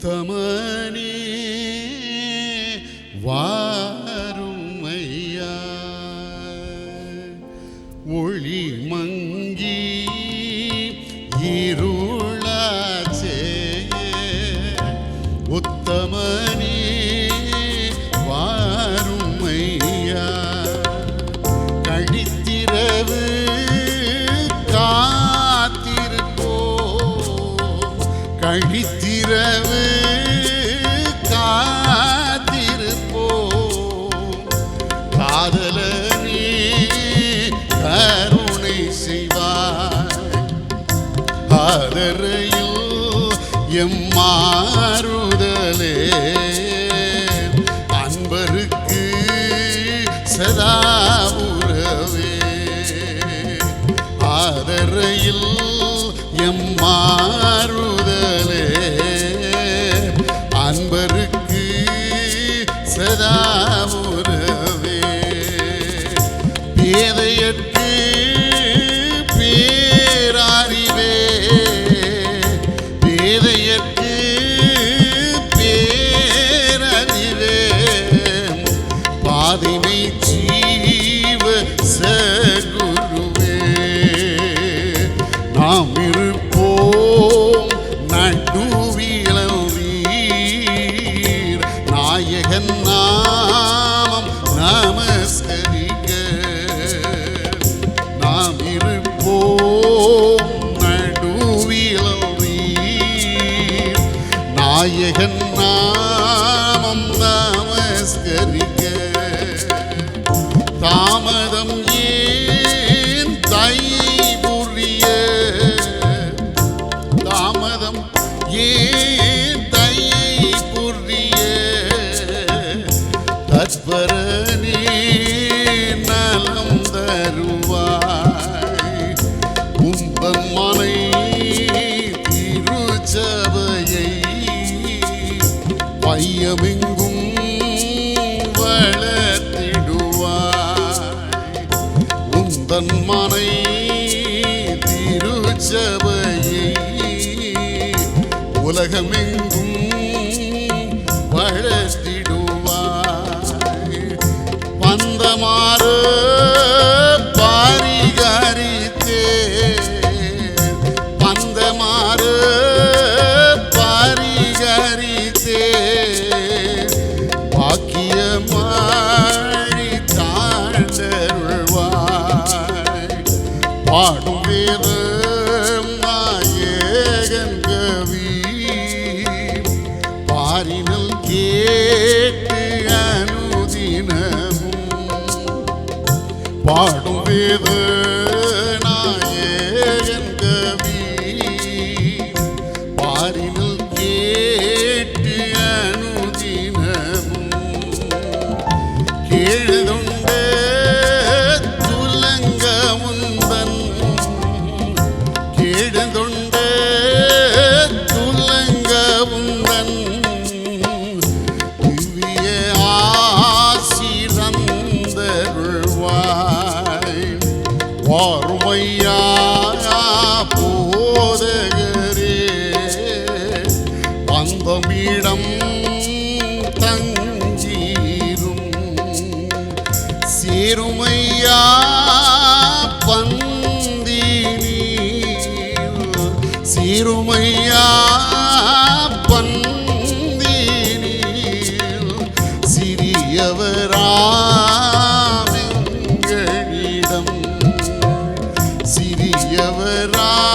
உத்தமனே வாரும் ஐயா ஒளி மங்கி இருளாச்சே உத்தம ஆதரையில் எம்மாறுதலே அன்பருக்கு சதா உறவே. ஆதரையில் எம்மாறுதலே நாமம் நமஸ்கரிக்க. தாமதம் ஏன் தை புரிய? தாமதம் ஏன் தையை புரிய? தத்பரனே பையமெங்கும் வளர்த்திடுவாய். உந்தன் மனை திருச்சபையை உலகமெங்கும் வளர்த்திடுவாய். பந்தமாறு பாடும் வேதம் நாயகன் கவி. பாரினல் கேட்டு அனுதினமும் பாடும் வேதம் பொய்யா போதகரே. பந்தமிடம் தஞ்சீரும். சேருமையா பந்தினீர். சீருமையா பந்தினீர். சிறியவராமெங்களிடம் ra